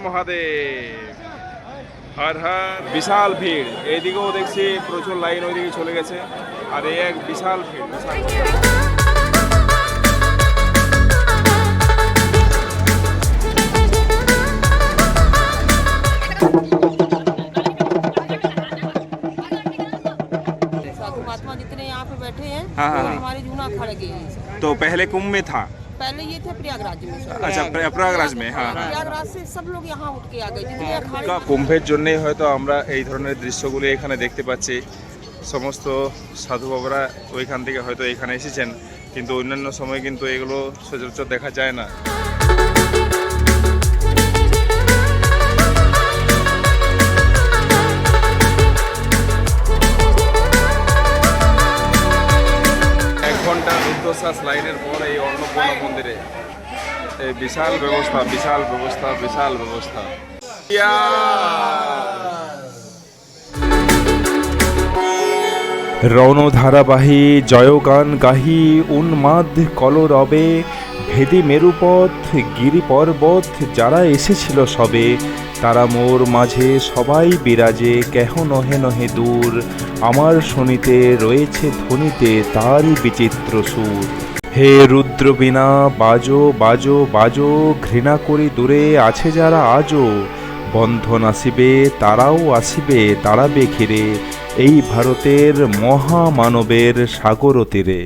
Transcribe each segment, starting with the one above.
মহাদেব হর হর বিশাল ভিড় এইদিকেও দেখছি প্রচুর লাইন ওইদিকে চলে গেছে আর এই এক বিশাল ভিড় বিশাল साधु महात्मा जितने यहाँ पे बैठे हैं हाँ, हाँ, वो हाँ। हमारे जूना खड़ गए हैं तो पहले कुंभ में था पहले ये थे प्रयागराज में सब। अच्छा प्र- प्रयागराज में हाँ हाँ प्रयागराज से सब लोग यहाँ उठ के आ गए जितने अखाड़े কুম্ভের জন্যই হয়তো আমরা এই ধরনের দৃশ্যগুলি এখানে দেখতে পাচ্ছি সমস্ত সাধু বাবারা ওইখান থেকে হয়তো এখানে এসেছেন কিন্তু অন্যান্য সময় কিন্তু এগুলো সচরাচর দেখা যায় না রুদ্ধশ্বাস লাইনের পর এই অন্নপূর্ণা মন্দিরে এই বিশাল ব্যবস্থা বিশাল ব্যবস্থা বিশাল ব্যবস্থা ইয়া! রণধারাবাহী জয়গান গাহি উন্মাদ কলরবে, ভেদি মেরুপথ গিরি পর্বত যারা এসেছিল সবে তারা মোর মাঝে সবাই বিরাজে, কেহ নহে নহে দূর। আমার শনিতে রয়েছে ধ্বনিতে তারই বিচিত্র সুর। হে রুদ্র বিনা বাজো বাজো বাজো, ঘৃণা করি দূরে আছে যারা আজও বন্ধন আসিবে, তারাও আসিবে তাড়াবে ঘিরে। এই ভারতের মহামানবের সাগর তীরে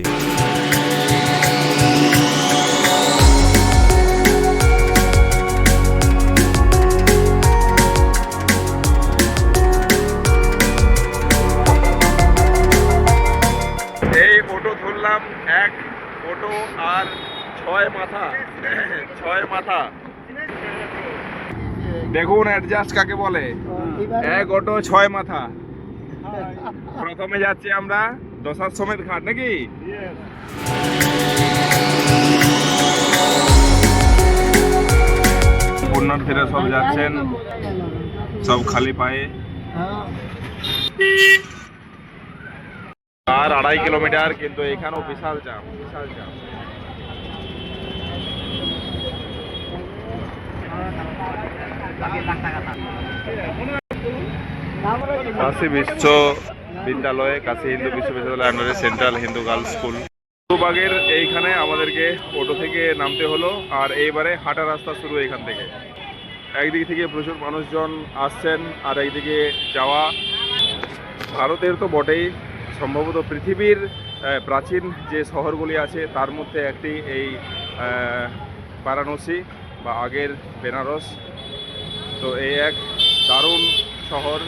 অ্যাডজাস্ট কাকে বলে? এক অটো ছয় মাথা। প্রথমে যাচ্ছি আমরা দশার সমেত ঘাট নাকি? পুণ্যার্থীরা সব যাচ্ছেন সব খালি পায়ে। আর আড়াই কিলোমিটার কিন্তু এখানেও বিশাল জাম বিশাল জাম। কাশী বিশ্ব বিদ্যালয়ে কাশী হিন্দু বিশ্ববিদ্যালয় আন্ডারে সেন্ট্রাল হিন্দু গার্লস স্কুল বাগের এইখানে আমাদেরকে অটো থেকে নামতে হলো, আর এইবারে হাঁটা রাস্তা শুরু এখান থেকে। একদিক থেকে প্রচুর মানুষজন আসছেন, আর একদিকে যাওয়া ভারতের তো বটেই। সম্ভবত পৃথিবীর প্রাচীন যে শহরগুলি আছে, তার মধ্যে একটি এই বারাণসী বা আগের বেনারস। তো এই এক দারুণ শহর,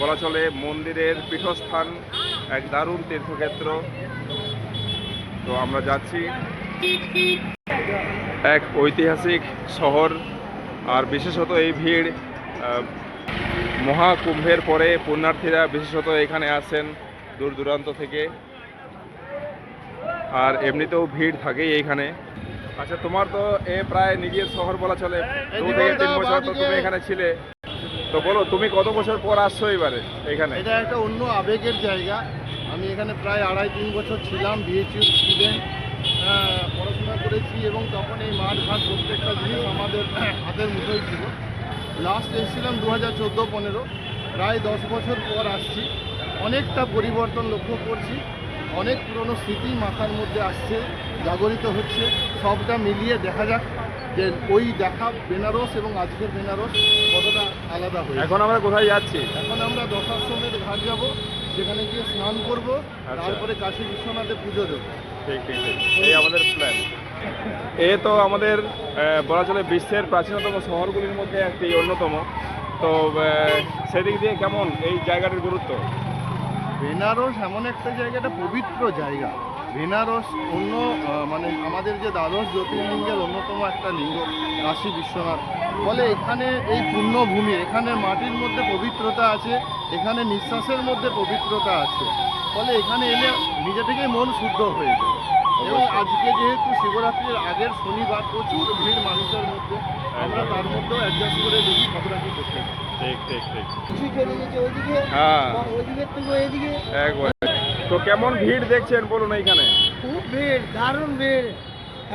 বলা চলে মন্দিরের পীঠস্থান, এক দারুণ তীর্থক্ষেত্র। তো আমরা যাচ্ছি এক ঐতিহাসিক শহর, আর বিশেষত এই ভিড় মহাকুম্ভের পরে পুণ্যার্থীরা বিশেষত এখানে আসেন দূর দূরান্ত থেকে। আর এমনিতেও ভিড় থাকেই এইখানে আচ্ছা তোমার তো এ প্রায় নিজের শহর বলা চলে দু থেকে তিন বছর তো তুমি এখানে ছিলে। তো বলো তুমি কত বছর পর আসছো এবারে এখানে? এটা একটা অন্য আবেগের জায়গা। আমি এখানে প্রায় আড়াই তিন বছর ছিলাম বিএচইউ স্টুডেন্ট পড়াশোনা করেছি এবং তখন এই মাঠ ঘাট প্রত্যেকটা জিনিস আমাদের হাতের মুঠোই ছিল। লাস্ট এসেছিলাম দু হাজার চোদ্দ পনেরো। প্রায় দশ বছর পর আসছি। অনেকটা পরিবর্তন লক্ষ্য করছি। অনেক পুরনো স্মৃতি মাথার মধ্যে আসছে জাগরিত হচ্ছে। সবটা মিলিয়ে দেখা যাক যে ওই দেখা বেনারস এবং আজকের বেনারস কতটা আলাদা হয়েছে। এখন আমরা কোথায় যাচ্ছি? এখন আমরা দশাশ্রমের ঘাট যাব সেখানে গিয়ে স্নান করব আচ্ছা। তারপরে কাশী বিশ্বনাথে পুজো দেবো। ঠিক ঠিক ঠিক। এই আমাদের প্ল্যান এ তো আমাদের বলা চলে বিশ্বের প্রাচীনতম শহরগুলির মধ্যে একটি অন্যতম। তো সেদিক দিয়ে কেমন এই জায়গাটির গুরুত্ব? বেনারস এমন একটা জায়গা একটা পবিত্র জায়গা। বেনারস অন্য মানে আমাদের যে দ্বাদশ জ্যোতির্লিঙ্গের অন্যতম একটা লিঙ্গ কাশী বিশ্বনাথ। ফলে এখানে এই পুণ্যভূমি এখানে মাটির মধ্যে পবিত্রতা আছে এখানে নিঃশ্বাসের মধ্যে পবিত্রতা আছে। ফলে এখানে এলে নিজে থেকেই মন শুদ্ধ হয়ে যায়। এবং আজকে যেহেতু শিবরাত্রির আগের শনিবার প্রচুর ভিড় মানুষের মধ্যে আমরা তার মধ্যেও অ্যাডজাস্ট করে দেখি কতটা করতে পারি ঠিক ঠিক ঠিক হ্যাঁ। একবার তো কেমন ভিড় দেখছেন বলুন এইখানে? খুব ভিড় দারুণ ভিড়।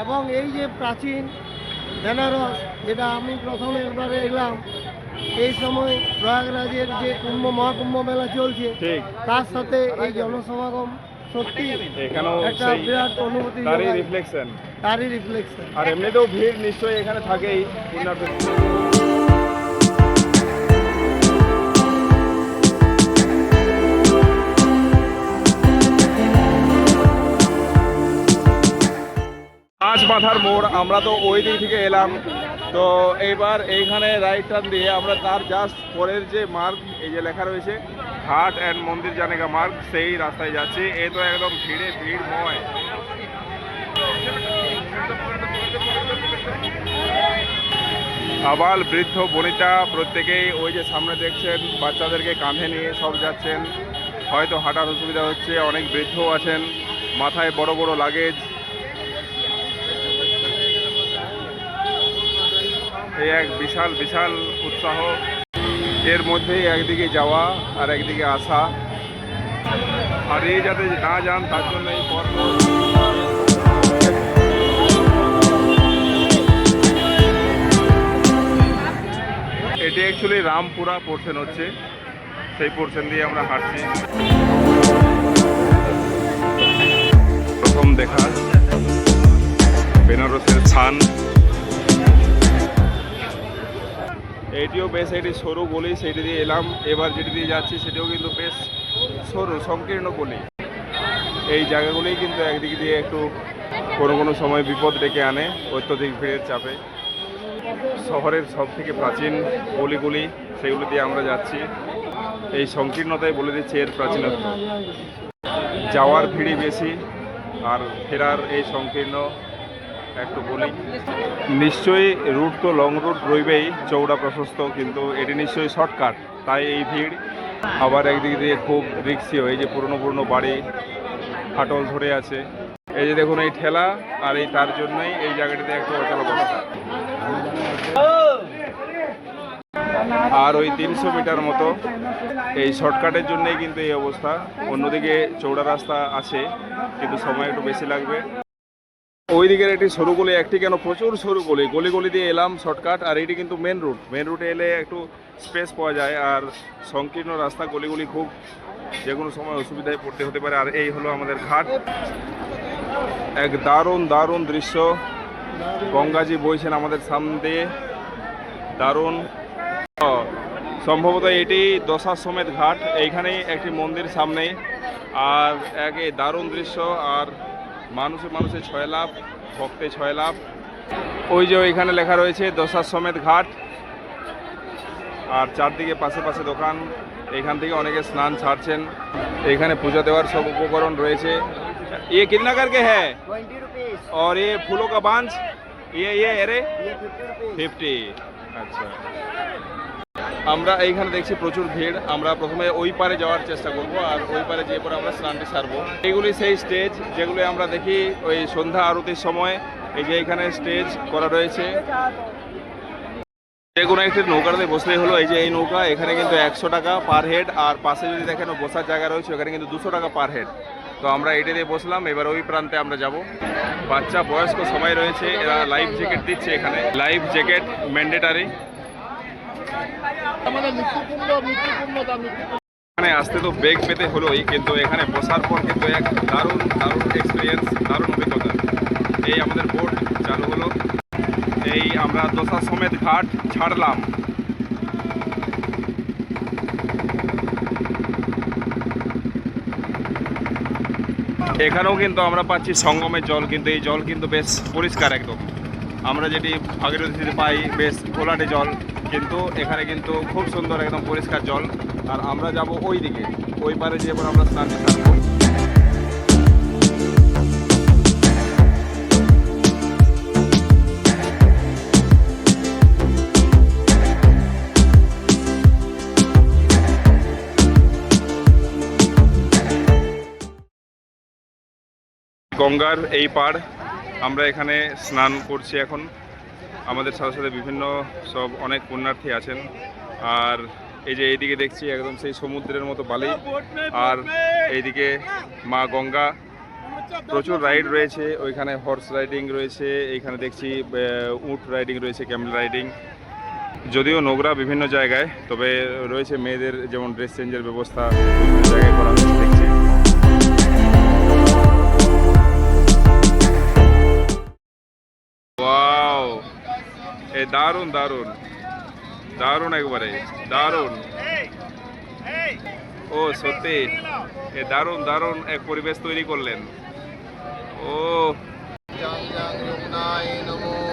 এবং এই যে প্রাচীন বেনারস যেটা আমি প্রথমে একবারে এলাম এই সময় প্রয়াগরাজের যে কুম্ভ মহাকুম্ভ মেলা চলছে তার সাথে এই জনসমাগম সত্যি এখানেও একটা বিরাট অনুভূতি তারই। রিফ্লেকশন তারই রিফ্লেকশন আর এমনিতেও ভিড় নিশ্চয়ই এখানে থাকেই পুণ্যার্থী পাঁচ মাথার মোড়, আমরা তো ওই দিক থেকে এলাম। তো এইবার এইখানে রাইট টার্ন দিয়ে আমরা তার জাস্ট পরের যে মার্গ এই যে লেখা রয়েছে, ঘাট অ্যান্ড মন্দির জানেগা মার্গ সেই রাস্তায় যাচ্ছি। এ তো একদম ভিড়ে ভিড়ময় আবাল বৃদ্ধ বনিতা প্রত্যেকেই ওই যে সামনে দেখছেন, বাচ্চাদেরকে কাঁধে নিয়ে সব যাচ্ছেন। হয়তো হাঁটার অসুবিধা হচ্ছে, অনেক বৃদ্ধ আছেন। মাথায় বড় বড় লাগেজ এই এক বিশাল বিশাল উৎসাহ। এর মধ্যেই একদিকে যাওয়া আর একদিকে আসা। আর এই যাতে না যান, তার জন্য এই এটি অ্যাকচুয়ালি রামপুরা পোর্শন হচ্ছে। সেই পোর্শন দিয়ে আমরা হাঁটছি। এইটিও বেশ একটি সরু গলি, সেটি দিয়ে এলাম। এবার যেটি দিয়ে যাচ্ছি, সেটিও কিন্তু বেশ সরু, সংকীর্ণ গলি। এই জায়গাগুলোই কিন্তু একদিক দিয়ে একটু কোনো কোনো সময় বিপদ ডেকে আনে, অত্যধিক ভিড়ের চাপে। শহরের সব থেকে প্রাচীন গলিগুলি, সেগুলি দিয়ে আমরা যাচ্ছি। এই সংকীর্ণতায় বলে দিচ্ছে এর প্রাচীনত্ব। যাওয়ার ভিড়ই বেশি, আর ফেরার এই সংকীর্ণ একটু বলি। নিশ্চয়ই রুট তো লং রুট রইবেই চৌড়া প্রশস্ত, কিন্তু এটি নিশ্চয়ই শর্টকাট তাই এই ভিড়। আবার একদিক দিয়ে খুব রিক্সিও এই যে পুরনো পুরনো বাড়ি, ফাটল ধরে আছে। এই যে দেখুন, এই ঠেলা, আর এই তার জন্যই এই জায়গাটিতে একটু অচল অবস্থা আর ওই তিনশো মিটার মতো এই শর্টকাটের জন্যই কিন্তু এই অবস্থা। অন্যদিকে চৌড়া রাস্তা আছে, কিন্তু সময় একটু বেশি লাগবে। ওই দিকের একটি সরু গলি, একটি কেন প্রচুর সরু গলি। গলি গলি দিয়ে এলাম শর্টকাট, আর এটি কিন্তু মেন রুট মেন রুটে এলে একটু স্পেস পাওয়া যায়, আর সংকীর্ণ রাস্তা গলিগুলি খুব যে কোনো সময় অসুবিধায় পড়তে হতে পারে। আর এই হলো আমাদের ঘাট। এক দারুণ দারুণ দৃশ্য। গঙ্গাজি বইছেন আমাদের সামনে। দিয়ে দারুণ। সম্ভবত এটি দশা সমেত ঘাট। এইখানেই একটি মন্দির সামনেই আর এক দারুণ দৃশ্য, আর মানুষে মানুষে ছয় লাভ ভক্তে ছয় লাভ ওই যে ওইখানে লেখা রয়েছে দশা সমেত ঘাট আর চারদিকে পাশে পাশে দোকান এখান থেকে অনেকে স্নান ছাড়ছেন এখানে পূজা দেওয়ার সব উপকরণ রয়েছে ये कितना करके है টোয়েন্টি রুপিস और ये फूलों का बांझ ये ये अरे ফিফটি রুপিস ফিফটি আচ্ছা আমরা এইখানে দেখছি প্রচুর ভিড়। আমরা প্রথমে ওই পারে যাওয়ার চেষ্টা করব আর ওই পারে যেয়ে পরে আমরা স্নানটি সারবো। এইগুলি সেই স্টেজ যেগুলি আমরা দেখি ওই সন্ধ্যা আরতির সময়। এই যে এখানে স্টেজ করা রয়েছে। যে কোনো একটি নৌকাতে বসলেই হলো। এই যে এই নৌকা, এখানে কিন্তু একশো টাকা পার হেড আর পাশে যদি দেখেন বসার জায়গা রয়েছে, ওখানে কিন্তু দুশো টাকা পার হেড তো আমরা এটা দিয়ে বসলাম। এবার ওই প্রান্তে আমরা যাব। বাচ্চা, বয়স্ক সবাই রয়েছে। এরা লাইফ জ্যাকেট দিচ্ছে এখানে। লাইফ জ্যাকেট ম্যান্ডেটারি এখানে আসতে তো বেগ পেতে হলোই, কিন্তু এখানে বসার পর কিন্তু এক দারুণ দারুণ এক্সপিরিয়েন্স দারুণ অভিজ্ঞতা। এই আমাদের বোট চালু হলো। এই আমরা দশা সমেত ঘাট ছাড়লাম। এখানেও কিন্তু আমরা পাচ্ছি সঙ্গমের জল, কিন্তু এই জল কিন্তু বেশ পরিষ্কার একদম। আমরা যেটি ভাগীরথীতে পাই, বেশ ঘোলাটে জল, কিন্তু এখানে কিন্তু খুব সুন্দর একদম পরিষ্কার জল। আর আমরা যাব ওই দিকে, ওই পারে যে এবার আমরা স্নান সারবো গঙ্গার এই পাড় আমরা এখানে স্নান করছি এখন। আমাদের সাথে সাথে বিভিন্ন সব অনেক পুণ্যার্থী আছেন। আর এই যে এইদিকে দেখছি একদম সেই সমুদ্রের মতো বালি। আর এইদিকে মা গঙ্গা। প্রচুর রাইড রয়েছে। ওইখানে হর্স রাইডিং রয়েছে। এইখানে দেখছি উট রাইডিং রয়েছে ক্যামেল রাইডিং যদিও নোংরা বিভিন্ন জায়গায়, তবে রয়েছে মেয়েদের যেমন ড্রেস চেঞ্জের ব্যবস্থা, বিভিন্ন জায়গায় করা হয়েছে। দারুণ দারুণ দারুণ একবারে দারুণ ও, সত্যি। এ দারুণ দারুণ এক পরিবেশ তৈরি করলেন। ও। নমো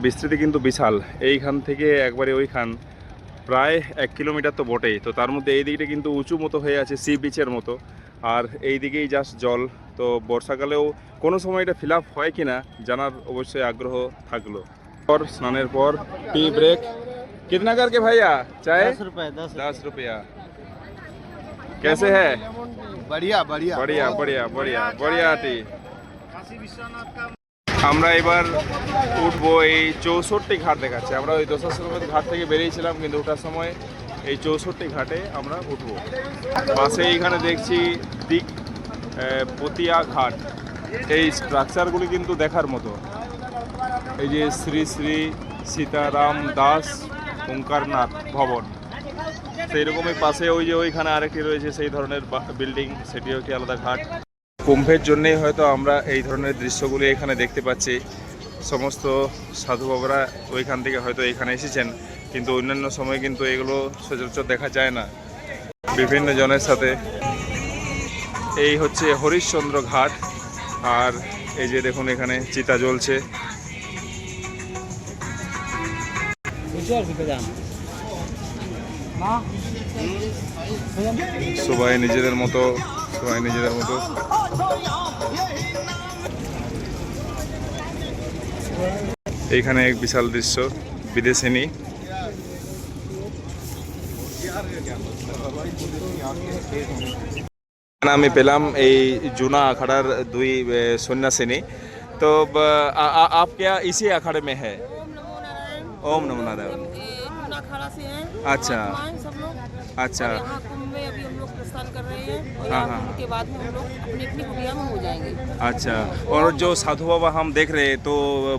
বিস্তৃতি কিন্তু বিশাল এইখান থেকে একবারে ওইখান প্রায় এক কিলোমিটার তো বটেই তো তার মধ্যে এই দিকটা কিন্তু উঁচু মতো হয়ে আছে সি বিচের মতো আর এই দিকেই জাস্ট জল তো বর্ষাকালেও কোনো সময় এটা ফিল আপ হয় কি না জানার অবশ্যই আগ্রহ থাকলো পর স্নানের পর টি ব্রেক कितना करके भैया चाय रुपए दस दस रुपया कैसे है बढ़िया बढ़िया बढ़िया बढ़िया बढ़िया बढ़िया टी আমরা এবার উঠবো এই চৌষট্টি ঘাট দেখাচ্ছে। আমরা ওই দশাশ্রমের ঘাট থেকে বেরিয়েছিলাম, কিন্তু ওঠার সময় এই চৌষট্টি ঘাটে আমরা উঠবো। পাশে এইখানে দেখছি দিক পতিয়া ঘাট। এই স্ট্রাকচারগুলি কিন্তু দেখার মতো। এই যে শ্রী শ্রী সীতারাম দাস ওঙ্কারনাথ ভবন। সেই রকমই পাশে ওই যে ওইখানে আরেকটি রয়েছে, সেই ধরনের বিল্ডিং সেটিও একটি আলাদা ঘাট। কুম্ভের জন্যেই হয়তো আমরা এই ধরনের দৃশ্যগুলি এখানে দেখতে পাচ্ছি। সমস্ত সাধু বাবারা ওইখান থেকে হয়তো এখানে এসেছেন, কিন্তু অন্যান্য সময় কিন্তু এগুলো সচরাচর দেখা যায় না। বিভিন্ন জনের সাথে। এই হচ্ছে হরিশ্চন্দ্র ঘাট, আর এই যে দেখুন এখানে চিতা জ্বলছে। সবাই নিজেদের মতো, সবাই নিজেদের মতো। এইখানে এক বিশাল দৃশ্য বিদেশিনী আমি পেলাম এই জুনা আখাড়ার দুই এ, সন্ন্যাসিনী তো ব- আ- আ- आप क्या इसी अखाड़े में है ओम नमो नारायण ओम नमो नारायण ये जूना अखाड़ा से हैं अच्छा। महात्मा हैं सब लोग अच्छा प्रस्थान कर रहे हैं और हाँ, हाँ। के बाद में हम लोग अपनी अपनी कुटिया में हो जाएँगे। अच्छा और जो साधु बाबा हम देख रहे हैं तो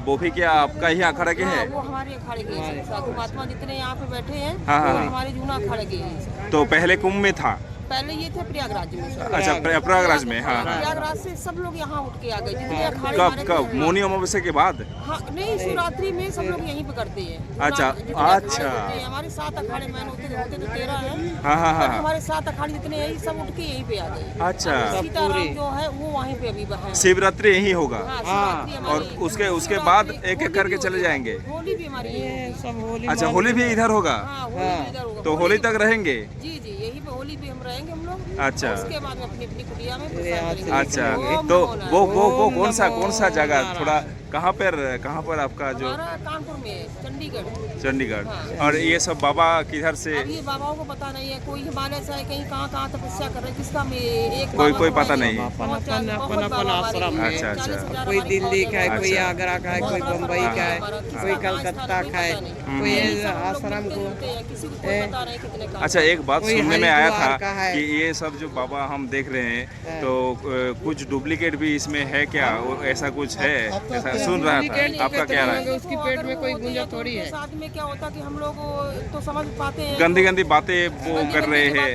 वो भी क्या आपका ही अखाड़ा के हाँ, है? वो हमारे अखाड़े के हैं। साधु महात्मा जितने यहाँ पे बैठे हैं हाँ, हाँ। हमारे जूना अखाड़े के हैं। तो पहले कुंभ में था? पहले ये थे प्रयागराज में। अच्छा प्र- प्रयागराज में हाँ। हाँ प्रयागराज से सब लोग यहाँ उठ के आ गए जितने अखाड़े कब कब? मोनी अमावस्या के बाद? हाँ नहीं शिवरात्रि में सब लोग यहीं पे करते हैं। अच्छा, अच्छा। हमारे सात अखाड़े मैन होते होते तो तेरह हैं। हाँ हाँ हाँ। हाँ। हमारे सात अखाड़े जितने यही सब उठ के यहीं पे आ गए। अच्छा। सीताराम जो है वो वहीं पे अभी है। शिवरात्रि यही होगा? हाँ, और उसके उसके बाद एक एक करके चले जाएँगे? होली भी हमारी है सब होली अच्छा होली भी इधर होगा? हाँ होली भी इधर होगा। तो होली तक रहेंगे? जी जी यही पे होली भी हम रहेंगे हम लोग अच्छा। उसके बाद में अपनी अपनी कुटिया में। अच्छा तो वो वो वो कौन सा कौन सा जगह थोड़ा कहाँ पर कहाँ पर आपका जो कानपुर में है, चंडीगढ़ चंडीगढ़ हाँ। और ये सब बाबा किधर से ये बाबाओं को पता नहीं है कोई हिमालय से है कहीं कहाँ कहाँ तपस्या कर रहे हैं किसका में एक कोई- कोई पता नहीं। हैं। अच्छा, अच्छा। कोई दिल्ली का है। कोई। आगरा का है कोई बम्बई का है कोई कलकत्ता का है कोई यही है सब हम लोग आश्रम को जुलते किसी को कोई ए, बता रहे कितने का अच्छा एक बात सुनने में आया था कि ये सब जो बाबा हम देख रहे हैं हाँ। तो कुछ डुप्लीकेट भी इसमें है क्या ऐसा कुछ है ऐसा सुन रहा था। आपका क्या राय? होंगे, उसकी पेट में कोई गुंजा थोड़ी है। साथ में क्या होता कि हम लोग तो समझ पाते हैं। गंदी गंदी बातें वो कर रहे हैं।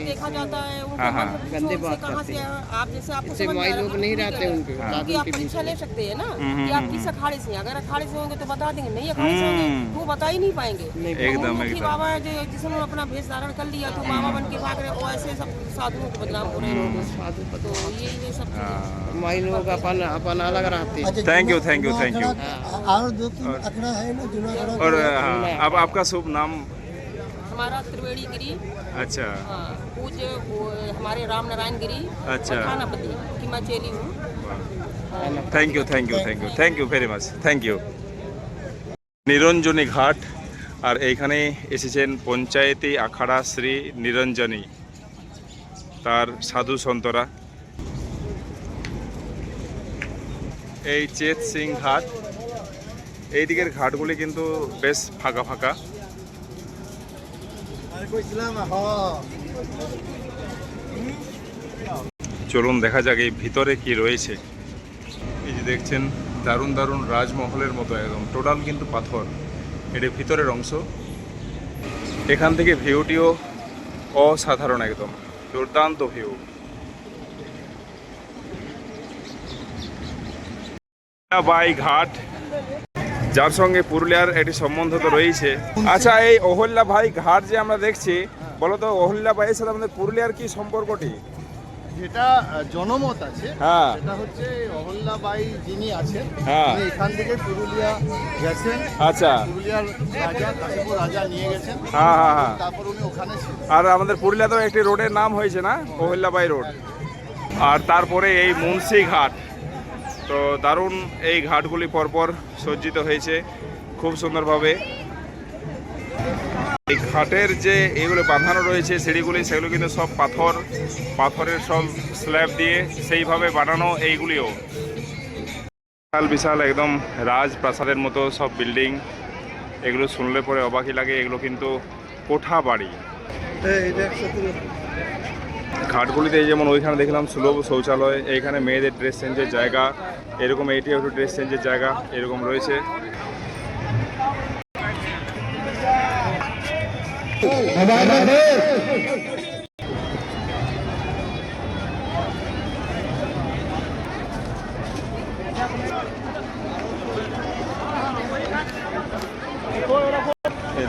हैं। देखा जाता है हाँ, हाँ। गंदे बात कहाँ करते हैं। आप जैसे रहा लोग नहीं रहते उनके हाँ। आप परीक्षा ले सकते हैं ना हम्म, कि आप हम्म, किस अखाड़े से हैं? अगर अखाड़े से होंगे तो बता देंगे नहीं अखाड़े से होंगे हम्म। तो वो बता ही नहीं पाएँगे। एकदम। बाबा जो जिसने अपना भेष धारण कर लिया तो बाबा बन के भाग रहे वो ऐसे सब साधुओं को बदनाम हो रहे हैं साधु तो ये ये सब चीजें हाँ। माई लोग अपन अपन अलग रहते हैं thank you thank you thank you और दो तीन अखड़ा है ना जूना अखड़ा और हाँ, अब आपका शुभ नाम हमारा त्रिवेणी गिरी अच्छा हाँ, पूज्य वो हमारे राम नारायण गिरी अच्छा। थानापति की मैं चेली हूँ thank you thank you thank you thank you very much thank you Niranjani Ghat আর এইখানে এসেছেন পঞ্চায়েতি আখাড়া শ্রী নিরঞ্জনী তার সাধু সন্তরা। এই চেত সিং ঘাট, এই দিকের ঘাটগুলি কিন্তু বেশ ফাঁকা ফাঁকা। চলুন দেখা যাক এই ভিতরে কি রয়েছে। এই যে দেখছেন, দারুণ দারুণ রাজমহলের মতো একদম। টোটাল কিন্তু পাথর এটি ভিতরের অংশ। এখান থেকে ভিউটিও অসাধারণ একদম। দুর্দান্ত ভিউ বাই ঘাট যার সঙ্গে পুরুলিয়ার একটি সম্বন্ধ তো রয়েছে। আচ্ছা এই অহল্যা ভাই ঘাট যে আমরা দেখছি বলতো অহল্যা ভাইয়ের সাথে আমাদের পুরুলিয়ার কি সম্পর্কটি? যেটা জনমত আছে হ্যাঁ। সেটা হচ্ছে অহল্যাবাই যিনি আছেন হ্যাঁ। এখান থেকে পুরুলিয়া গেছেন। আচ্ছা। পুরুলিয়ার রাজা কাশীপুর রাজা নিয়ে গেছেন। হ্যাঁ হ্যাঁ হ্যাঁ। তারপর উনি ওখানে ছিলেন। আর আমাদের পুরুলিয়াতেও একটি রোডের নাম হয়েছে না? অহল্যাবাই রোড। আর তারপরে এই মুন্সি ঘাট। তো দারুণ এই ঘাটগুলি পরপর সজ্জিত হয়েছে খুব সুন্দরভাবে। এই ঘাটের যে এগুলো বাঁধানো রয়েছে, সিঁড়িগুলি, সেগুলো কিন্তু সব পাথর, পাথরের সব স্ল্যাব দিয়ে সেইভাবে বানানো এইগুলিও। বিশাল বিশাল একদম রাজপ্রাসাদের মতো সব বিল্ডিং। এগুলো শুনলে পরে অবাকই লাগে, এগুলো কিন্তু কোঠা বাড়ি। ঘাটগুলিতে যেমন ওইখানে দেখলাম সুলভ শৌচালয়, এইখানে মেয়েদের ড্রেস চেঞ্জের জায়গা, এরকম এইটি একটু ড্রেস চেঞ্জের জায়গা, এরকম রয়েছে।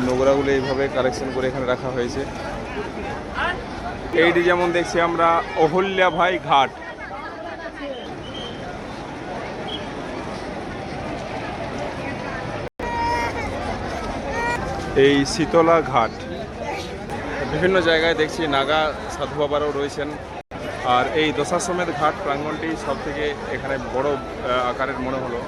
নোংরাগুলো এইভাবে কালেকশন করে এখানে রাখা হয়েছে। এইটি যেমন দেখছি আমরা, অহল্যা ভাই ঘাট। এই শীতলা ঘাট। বিভিন্ন জায়গায় দেখছি নাগা সাধু বাবারাও রয়েছেন আর এই দশাশ্বমেধ ঘাট প্রাঙ্গণটি সব থেকে এখানে বড় আহ, আকারের মনে হলো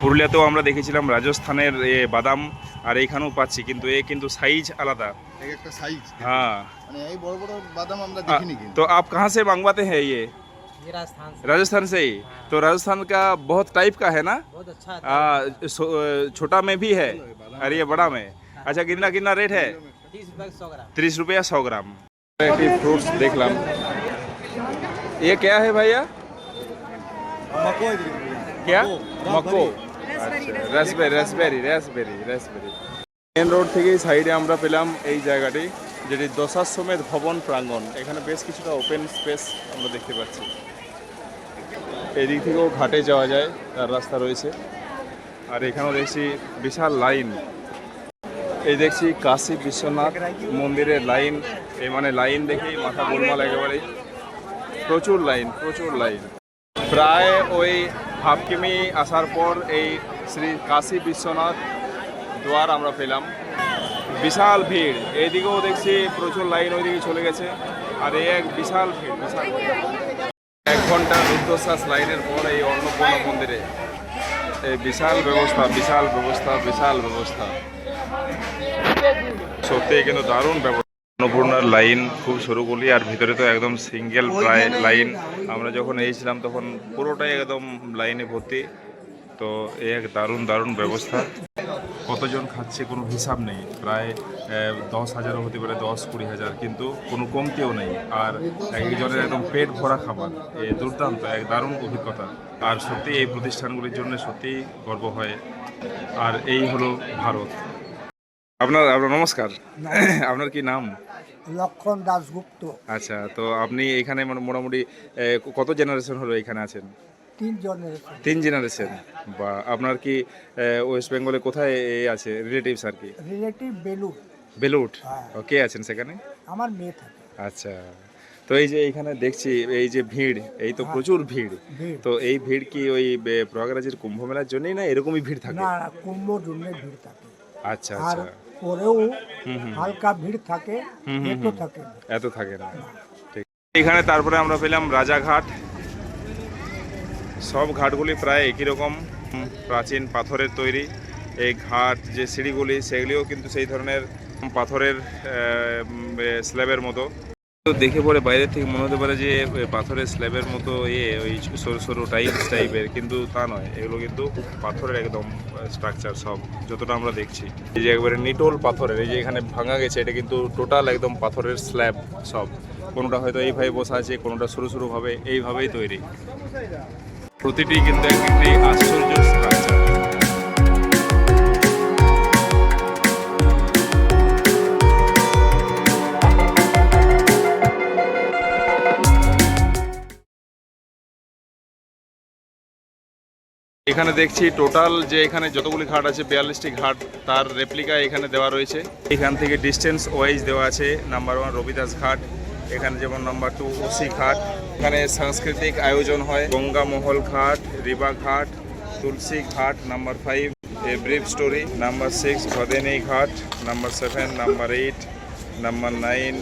পুরুলিয়াতেও আমরা দেখেছিলাম রাজস্থানের এ বাদাম আর এইখানেও পাচ্ছি কিন্তু এ কিন্তু সাইজ আলাদা এক একটা সাইজ हाँ মানে এই বড় বড় বাদাম আমরা आ, দেখিনি কিন্তু तो आप कहाँ से मंगवाते हैं ये ये राजस्थान से राजस्थान से ही तो राजस्थान का बहुत टाइप का है ना बहुत अच्छा आ, सो- छोटा में भी है और ये बड़ा में अच्छा कितना कितना रेट है तीस रुपए सौ ग्राम तीस रुपया सौ ग्राम একটি ফ্রুটস দেখলাম ये क्या है भैया क्या মকো raspberry raspberry raspberry raspberry main road থেকেই সাইডে আমরা পেলাম এই জায়গাটি যেটি দশাশ্বমেধ ভবন প্রাঙ্গণ, এখানে বেশ কিছুটা ওপেন স্পেস আমরা দেখতে পাচ্ছি। এদিক থেকেও ঘাটে যাওয়া যায়, তার রাস্তা রয়েছে। আর এখানেও দেখছি বিশাল লাইন। এই দেখছি কাশী বিশ্বনাথ মন্দিরের লাইন। এই মানে লাইন দেখেই মাথা গোলমাল একেবারেই। প্রচুর লাইন প্রচুর লাইন। প্রায় ওই হাফ কিমি আসার পর এই শ্রী কাশী বিশ্বনাথ দুয়ার আমরা পেলাম। বিশাল ভিড়। এইদিকেও দেখছি প্রচুর লাইন ওইদিকে চলে গেছে। আর এই এক বিশাল ভিড় বিশাল এক ঘণ্টা রুদ্ধশ্বাস লাইনের পর এই অন্নপূর্ণা মন্দিরে। এই বিশাল ব্যবস্থা বিশাল ব্যবস্থা বিশাল ব্যবস্থা। সত্যি কিন্তু দারুণ ব্যবস্থা। অন্নপূর্ণার লাইন খুব সরুগুলি আর ভিতরে তো একদম সিঙ্গেল প্রায় লাইন। আমরা যখন এসেছিলাম তখন পুরোটাই একদম লাইনে ভর্তি। তো এই এক দারুণ দারুণ ব্যবস্থা। কতজন খাচ্ছে কোনো হিসাব নেই। প্রায় দশ হাজারও হতে পারে দশ কুড়ি হাজার কিন্তু কোনো কমতিও নেই। আর একজনের একদম পেট ভরা খাবার এ দুর্দান্ত এক দারুণ অভিজ্ঞতা। আর সত্যি এই প্রতিষ্ঠানগুলির জন্য সত্যিই গর্ব হয়। আর এই হলো ভারত। আপনার আপনার নমস্কার। আপনার কি নাম? লক্ষণ দাসগুপ্ত আচ্ছা তো আপনি এখানে মানে মোটামুটি কত জেনারেশন হলো এখানে আছেন? তিন জেনারেশন বা আপনার কি ওয়েস্ট বেঙ্গলে কোথায় আছে রিলেটিভস আর কি? রিলেটিভ বেলু বেলুট হ্যাঁ। ও, কে আছেন সেখানে? আমার মেয়ে থাকে। আচ্ছা। তো এই যে এইখানে দেখছি এই যে ভিড় এই তো প্রচুর ভিড়। তো এই ভিড় কি ওই প্রয়াগরাজের কুম্ভ মেলার জন্যই না এরকমই ভিড় থাকে? না না কুম্ভ জন্যে ভিড় থাকে। আচ্ছা আচ্ছা। পরেও হালকা ভিড় থাকে এত। থাকে না। এত থাকে না। ঠিক। এখানে তারপরে আমরা পেলাম রাজাঘাট। সব ঘাটগুলি প্রায় একই রকম প্রাচীন পাথরের তৈরি। এই ঘাট, যে সিঁড়িগুলি, সেগুলিও কিন্তু সেই ধরনের পাথরের স্ল্যাবের মতো। দেখে পরে বাইরে থেকে মনে হতে পারে যে পাথরের স্ল্যাবের মতো ইয়ে ওই সরু সরু টাইলস টাইপের, কিন্তু তা নয়। এগুলো কিন্তু পাথরের একদম স্ট্রাকচার সব, যতটা আমরা দেখছি। এই যে একবারে নিটোল পাথরের, এই যে এখানে ভাঙা গেছে, এটা কিন্তু টোটাল একদম পাথরের স্ল্যাব সব। কোনোটা হয়তো এইভাবে বসা আছে, কোনোটা সরু সরুভাবে এইভাবেই তৈরি। প্রতিটি কিন্তু একটি আশ্চর্য এখানে দেখছি টোটাল যে এখানে যতগুলি ঘাট আছে, বিয়াল্লিশটি ঘাট তার রেপ্লিকা এখানে দেওয়া রয়েছে। এখান থেকে ডিস্টেন্স ওয়াইজ দেওয়া আছে নাম্বার ওয়ান রবিদাস ঘাট, এখানে যেমন নাম্বার টু ওসি ঘাট এখানে সাংস্কৃতিক আয়োজন হয়। গঙ্গা মহল ঘাট, Rewa Ghat, Tulsi Ghat number five a brief story number six Bhadaini Ghat number seven number eight number nine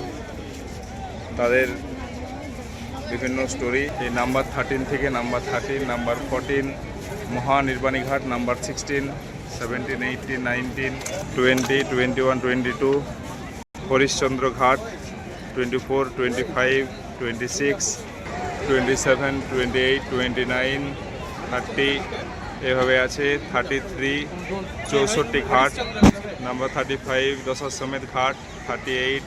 তাদের বিভিন্ন স্টোরি এই নাম্বার থার্টিন থেকে number thirteen number fourteen Mahanirvani Ghat number sixteen seventeen eighteen nineteen twenty twenty one twenty two Harishchandra Ghat twenty four twenty five twenty six twenty seven twenty eight twenty nine thirty এভাবে আছে thirty three চৌষট্টি ঘাট number thirty five Dashashwamedh ঘাট thirty eight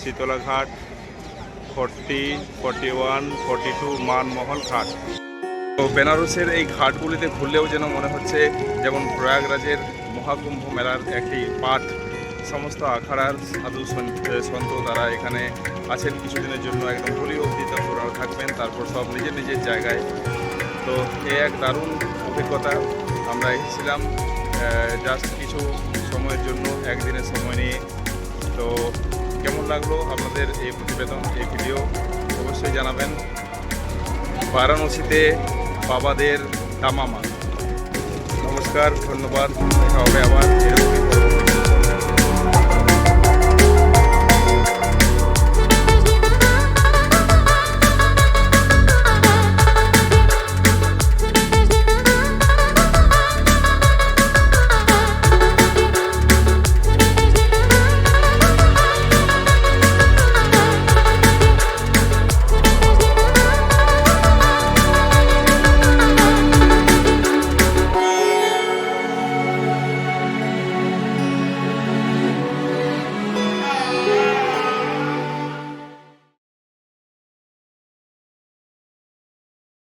Shitala Ghat forty forty one forty two Manmahal Ghat. তো বেনারসের এই ঘাটগুলিতে ঘুরলেও যেন মনে হচ্ছে, যেমন প্রয়াগরাজের মহাকুম্ভ মেলার একটি পাঠ সমস্ত আখাড়ার সাধু সন্ত তারা এখানে আছেন কিছুদিনের জন্য, একদম হোলি অবধি তারপর থাকবেন, তারপর সব নিজের নিজের জায়গায়। তো এ এক দারুণ অভিজ্ঞতা, আমরা এসেছিলাম জাস্ট কিছু সময়ের জন্য, একদিনের সময় নিয়ে। তো কেমন লাগল আপনাদের এই প্রতিবেদন, এই ভিডিও? অবশ্যই জানাবেন। বারাণসীতে বাবাদের দামামা নমস্কার, ধন্যবাদ। দেখা হবে আবার এরকমই